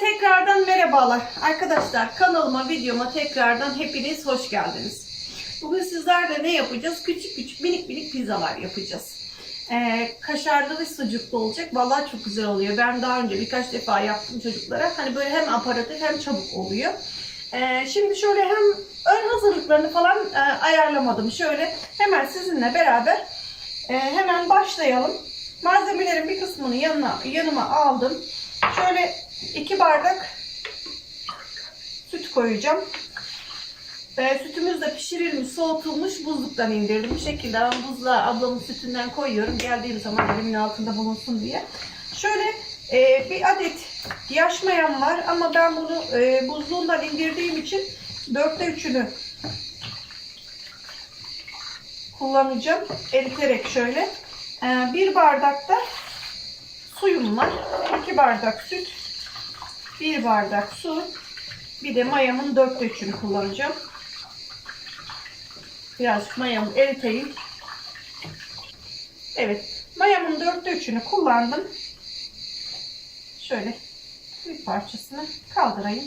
tekrardan merhabalar. Arkadaşlar kanalıma, videoma tekrardan hepiniz hoş geldiniz. Bugün sizlerle ne yapacağız? Küçük küçük minik minik pizzalar yapacağız. Ee, kaşarlı ve sucuklu olacak. Vallahi çok güzel oluyor. Ben daha önce birkaç defa yaptım çocuklara. Hani böyle hem aparatif hem çabuk oluyor. Ee, şimdi şöyle hem ön hazırlıklarını falan e, ayarlamadım. Şöyle hemen sizinle beraber e, hemen başlayalım. Malzemelerin bir kısmını yanına, yanıma aldım. Şöyle iki bardak süt koyacağım. E, sütümüz de pişirilmiş, soğutulmuş, buzluktan indirdim. Bu şekilde ben buzluğa ablamın sütünden koyuyorum. Geldiğim zaman elimin altında bulunsun diye. Şöyle e, bir adet yaş mayam var ama ben bunu e, buzluğundan indirdiğim için dörtte üçünü kullanacağım. Eriterek şöyle. E, bir bardakta suyum var. 2 bardak süt, 1 bardak su, bir de mayamın 4'te 3'ünü kullanacağım. Biraz mayamı eriteyim. Evet, mayamın 4'te 3'ünü kullandım. Şöyle bir parçasını kaldırayım.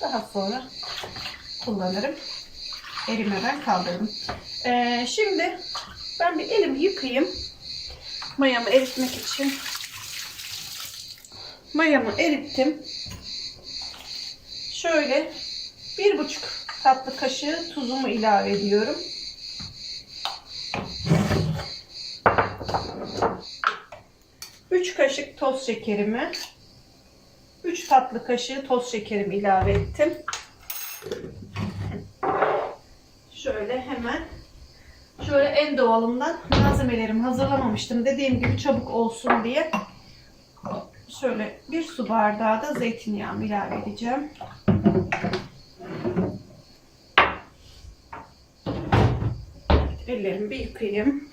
Daha sonra kullanırım. Erimeden kaldırdım. Ee, şimdi ben bir elimi yıkayayım. Mayamı eritmek için mayamı erittim. Şöyle bir buçuk tatlı kaşığı tuzumu ilave ediyorum. Üç kaşık toz şekerimi, üç tatlı kaşığı toz şekerimi ilave ettim. Şöyle hemen şöyle en doğalından malzemelerimi hazırlamamıştım. Dediğim gibi çabuk olsun diye Şöyle bir su bardağı da zeytinyağı ilave edeceğim. Ellerimi bir yıkayayım.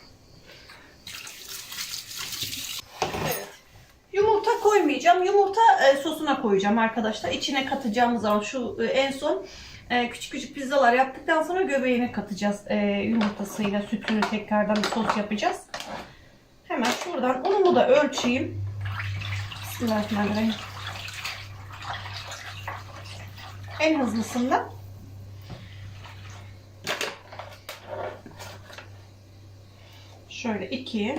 Yumurta koymayacağım. Yumurta e, sosuna koyacağım arkadaşlar. İçine katacağımız zaman şu e, en son e, küçük küçük pizzalar yaptıktan sonra göbeğine katacağız. Yumurtasıyla sütünü tekrardan sos yapacağız. Hemen şuradan unumu da ölçeyim. Bismillahirrahmanirrahim. En hızlısından. Şöyle iki,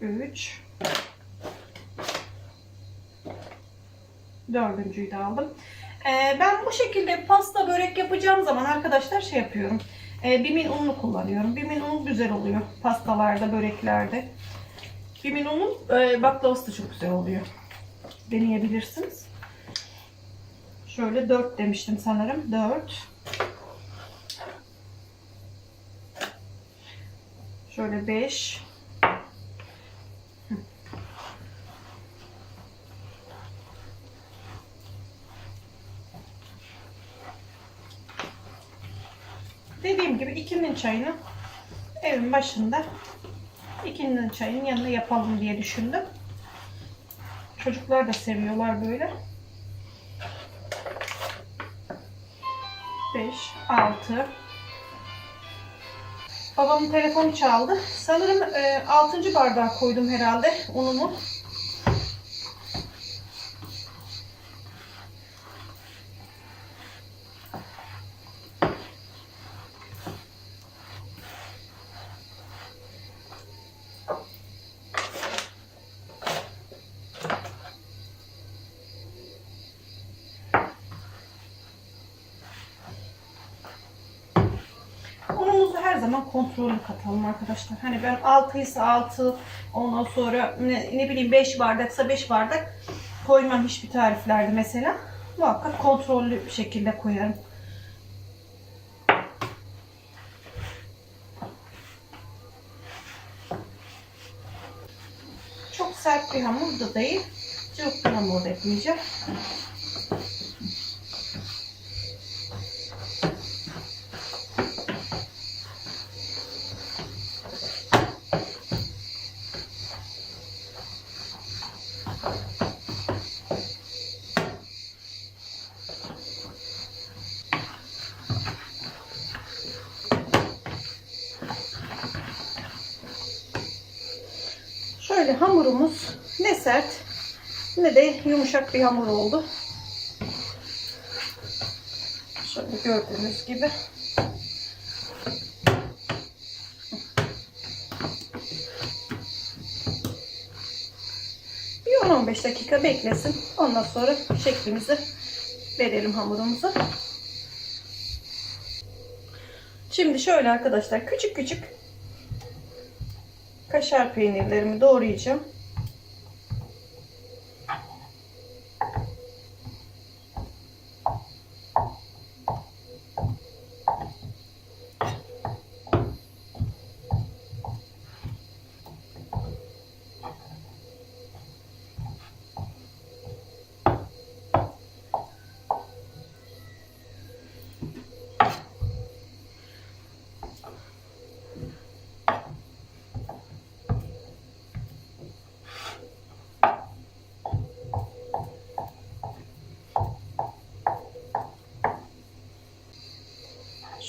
üç, dördüncüyü de aldım. Ee, ben bu şekilde pasta börek yapacağım zaman arkadaşlar şey yapıyorum. Ee, bimin ununu kullanıyorum. Bimin unu güzel oluyor pastalarda, böreklerde. Bimin unun e, baklavası da çok güzel oluyor. Deneyebilirsiniz. Şöyle 4 demiştim sanırım. 4. Şöyle 5. Dediğim gibi ikinin çayını evin başında ikinin çayının yanına yapalım diye düşündüm. Çocuklar da seviyorlar böyle. 5, 6. Babamın telefonu çaldı. Sanırım e, 6. bardağa koydum herhalde unumu. Unumuzu her kontrollü katalım arkadaşlar. Hani ben 6 ise 6, ondan sonra ne, ne bileyim 5 bardaksa 5 bardak koymam hiçbir tariflerde mesela. Muhakkak kontrollü bir şekilde koyarım. Çok sert bir hamur da değil. Çok bir hamur da etmeyeceğim. Şöyle hamurumuz ne sert ne de yumuşak bir hamur oldu. Şöyle gördüğünüz gibi. Bir 10-15 dakika beklesin. Ondan sonra şeklimizi verelim hamurumuza. Şimdi şöyle arkadaşlar küçük küçük kaşar peynirlerimi doğrayacağım.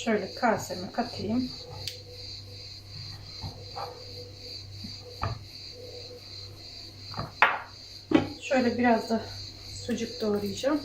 Şöyle kaseme katayım. Şöyle biraz da sucuk doğrayacağım.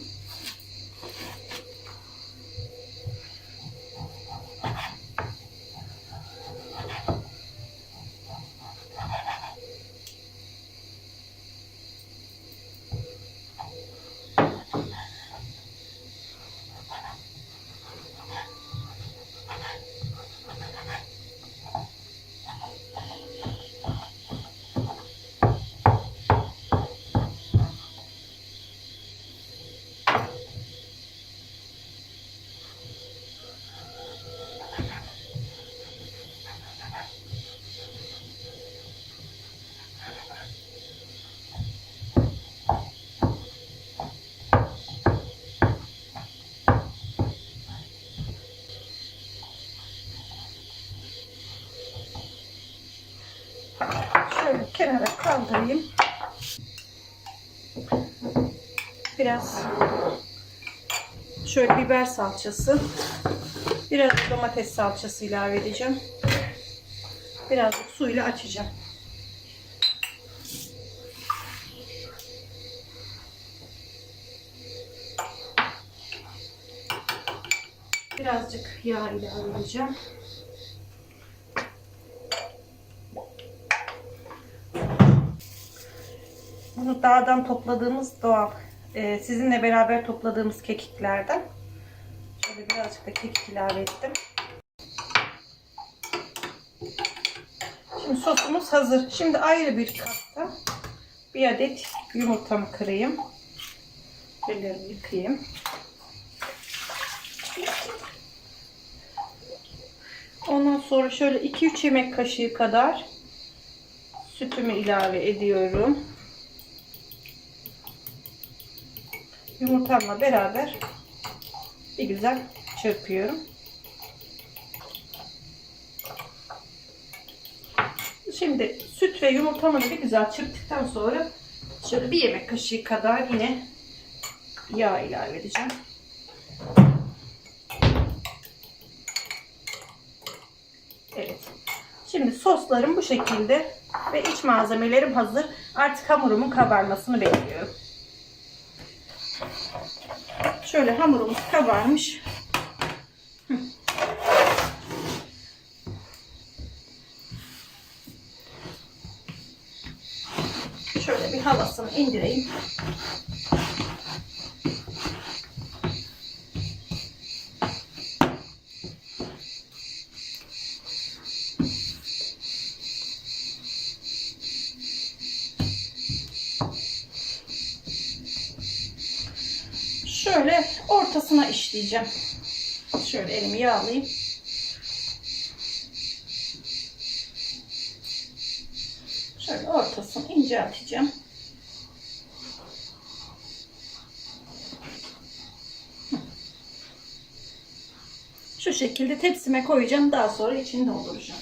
Kenara kaldırayım. Biraz şöyle biber salçası, biraz domates salçası ilave edeceğim. Biraz da suyla açacağım. Birazcık yağ ilave edeceğim. Bunu dağdan topladığımız doğal, e, sizinle beraber topladığımız kekiklerden. Şöyle birazcık da kekik ilave ettim. Şimdi sosumuz hazır. Şimdi ayrı bir kapta bir adet yumurtamı kırayım. Ellerimi yıkayayım. Ondan sonra şöyle 2-3 yemek kaşığı kadar sütümü ilave ediyorum. Yumurtamla beraber bir güzel çırpıyorum. Şimdi süt ve yumurtamı da bir güzel çırptıktan sonra şöyle bir yemek kaşığı kadar yine yağ ilave edeceğim. Evet. Şimdi soslarım bu şekilde ve iç malzemelerim hazır. Artık hamurumun kabarmasını bekliyorum. Şöyle hamurumuz kabarmış. Şöyle bir havasını indireyim. Şöyle ortasına işleyeceğim. Şöyle elimi yağlayayım. Şöyle ortasını incelteceğim. Şu şekilde tepsime koyacağım. Daha sonra içini dolduracağım.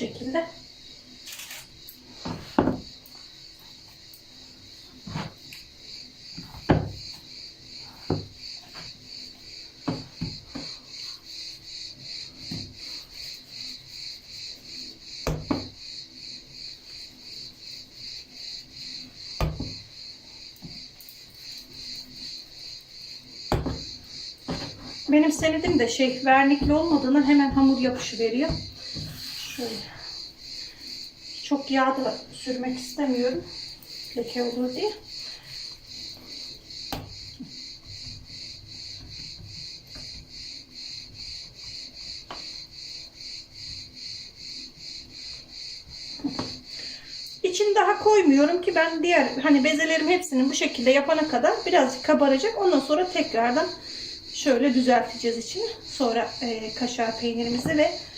Şekilde. Benim senedim de şey vernikli olmadığından hemen hamur yapışı veriyor. Şöyle. Çok yağ da sürmek istemiyorum. Leke olur diye. İçini daha koymuyorum ki ben diğer hani bezelerim hepsinin bu şekilde yapana kadar birazcık kabaracak. Ondan sonra tekrardan şöyle düzelteceğiz içini. Sonra e, kaşar peynirimizi ve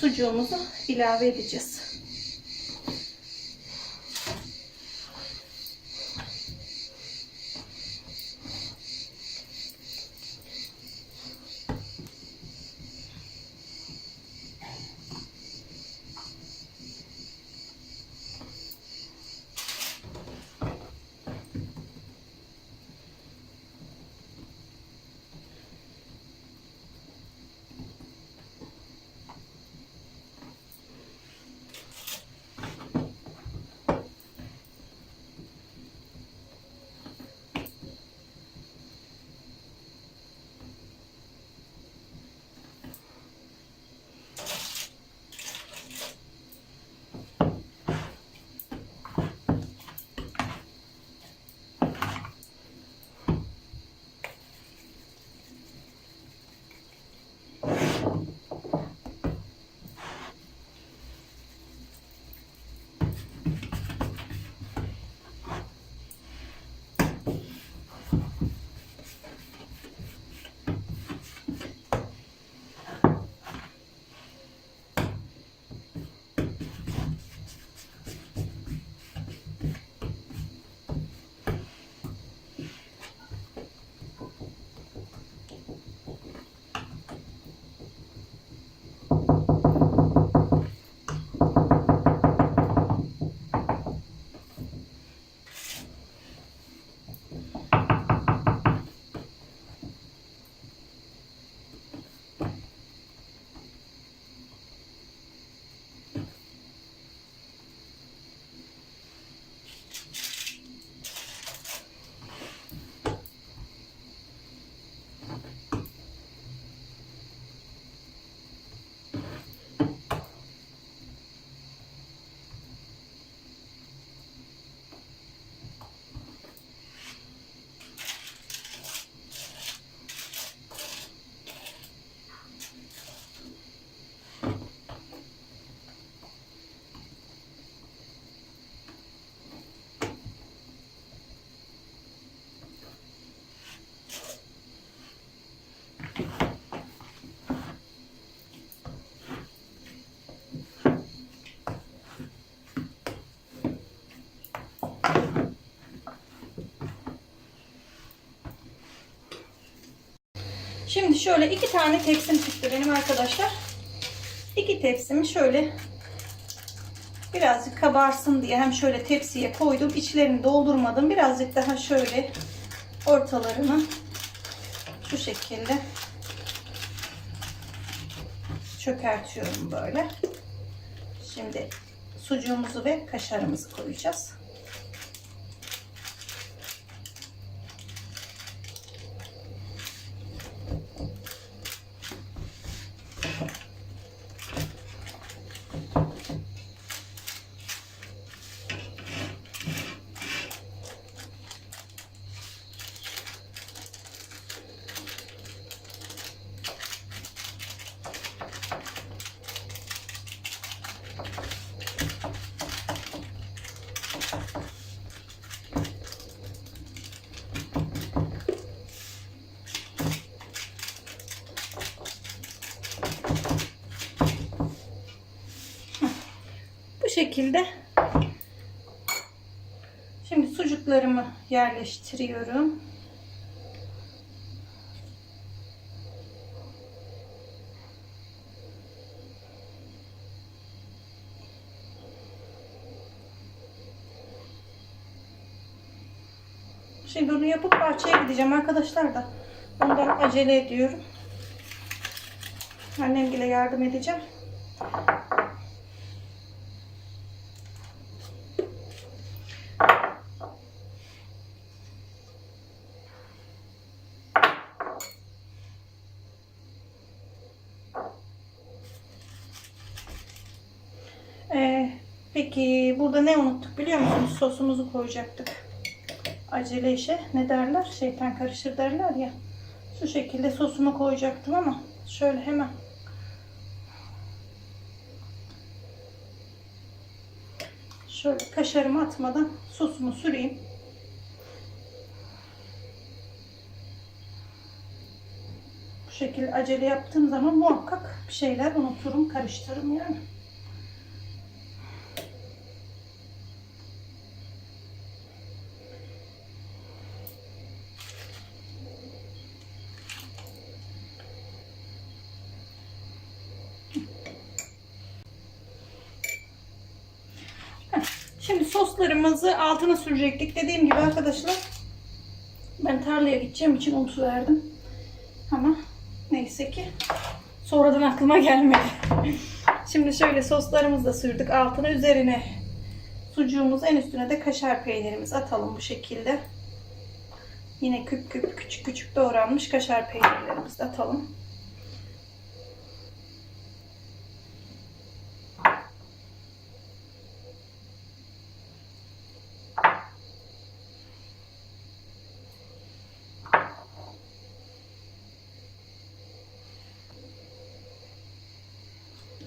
sucuğumuzu ilave edeceğiz. Şöyle iki tane tepsim çıktı benim arkadaşlar. İki tepsimi şöyle birazcık kabarsın diye hem şöyle tepsiye koydum. İçlerini doldurmadım. Birazcık daha şöyle ortalarını şu şekilde çökertiyorum böyle. Şimdi sucuğumuzu ve kaşarımızı koyacağız. şekilde. Şimdi sucuklarımı yerleştiriyorum. Şimdi bunu yapıp parçaya gideceğim arkadaşlar da. Ondan acele ediyorum. Annemgile yardım edeceğim. Peki burada ne unuttuk biliyor musunuz? Sosumuzu koyacaktık. Acele işe ne derler? Şeytan karışır derler ya. Şu şekilde sosumu koyacaktım ama şöyle hemen şöyle kaşarımı atmadan sosumu süreyim. Bu şekilde acele yaptığım zaman muhakkak bir şeyler unuturum, karıştırırım yani. Şimdi soslarımızı altına sürecektik. Dediğim gibi arkadaşlar ben tarlaya gideceğim için unutuverdim. Ama neyse ki sonradan aklıma gelmedi. Şimdi şöyle soslarımızı da sürdük altına. Üzerine sucuğumuz en üstüne de kaşar peynirimizi atalım bu şekilde. Yine küp küp küçük küçük doğranmış kaşar peynirlerimizi atalım.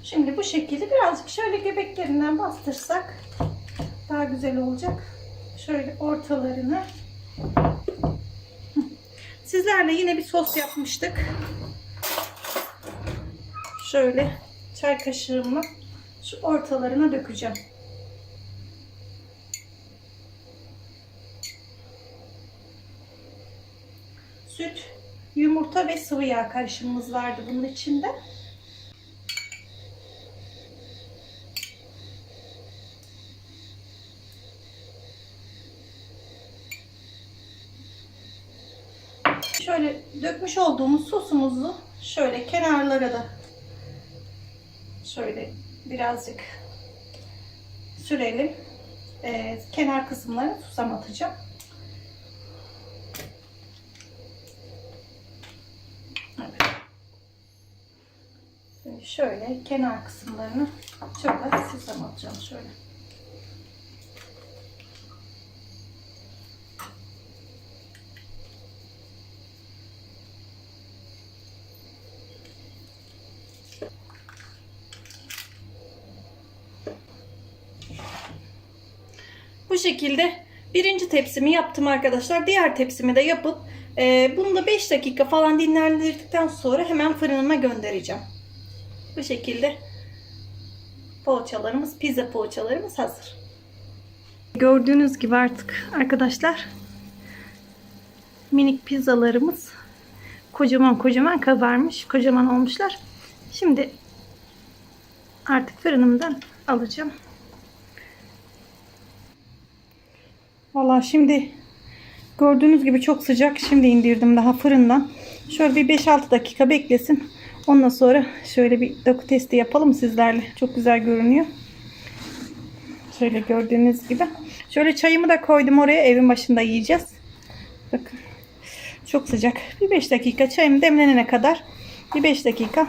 Şimdi bu şekilde birazcık şöyle göbeklerinden bastırsak daha güzel olacak. Şöyle ortalarını. Sizlerle yine bir sos yapmıştık. Şöyle çay kaşığımla şu ortalarına dökeceğim. Süt, yumurta ve sıvı yağ karışımımız vardı bunun içinde. Şöyle dökmüş olduğumuz sosumuzu şöyle kenarlara da şöyle birazcık sürelim. Ee, kenar kısımlara susam atacağım. Evet. Şimdi şöyle kenar kısımlarını az susam atacağım şöyle. Şekilde birinci tepsimi yaptım arkadaşlar. Diğer tepsimi de yapıp e, bunu da 5 dakika falan dinlendirdikten sonra hemen fırınıma göndereceğim. Bu şekilde poğaçalarımız, pizza poğaçalarımız hazır. Gördüğünüz gibi artık arkadaşlar minik pizzalarımız kocaman kocaman kızarmış. Kocaman olmuşlar. Şimdi artık fırınımdan alacağım. Valla şimdi gördüğünüz gibi çok sıcak. Şimdi indirdim daha fırından. Şöyle bir 5-6 dakika beklesin. Ondan sonra şöyle bir doku testi yapalım sizlerle. Çok güzel görünüyor. Şöyle gördüğünüz gibi. Şöyle çayımı da koydum oraya. Evin başında yiyeceğiz. Bakın. Çok sıcak. Bir 5 dakika çayım demlenene kadar bir 5 dakika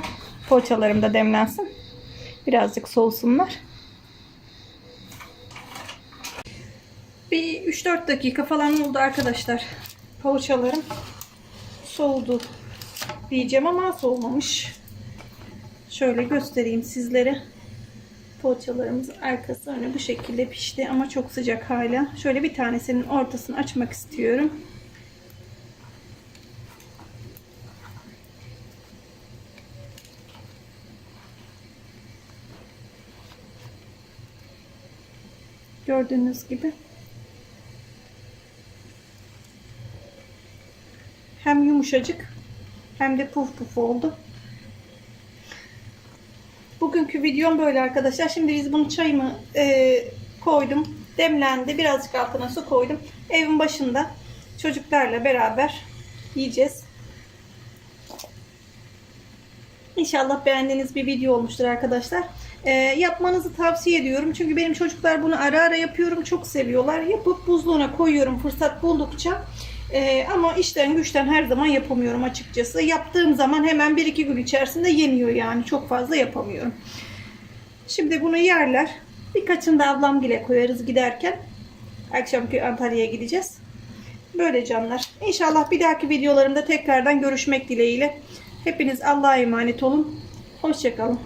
poğaçalarım da demlensin. Birazcık soğusunlar. Bir 3-4 dakika falan oldu arkadaşlar. Poğaçalarım soğudu diyeceğim ama soğumamış. Şöyle göstereyim sizlere. Poğaçalarımız arkası önü bu şekilde pişti ama çok sıcak hala. Şöyle bir tanesinin ortasını açmak istiyorum. Gördüğünüz gibi. Hem yumuşacık hem de puf puf oldu. Bugünkü videom böyle arkadaşlar. Şimdi biz bunu çayımı e, koydum. Demlendi. Birazcık altına su koydum. Evin başında çocuklarla beraber yiyeceğiz. İnşallah beğendiğiniz bir video olmuştur arkadaşlar. Ee, yapmanızı tavsiye ediyorum. Çünkü benim çocuklar bunu ara ara yapıyorum. Çok seviyorlar. Yapıp buzluğuna koyuyorum fırsat buldukça. Ee, ama işten güçten her zaman yapamıyorum açıkçası. Yaptığım zaman hemen 1-2 gün içerisinde yeniyor yani. Çok fazla yapamıyorum. Şimdi bunu yerler. Birkaçını da ablamgile koyarız giderken. Akşamki Antalya'ya gideceğiz. Böyle canlar. İnşallah bir dahaki videolarımda tekrardan görüşmek dileğiyle. Hepiniz Allah'a emanet olun. Hoşçakalın.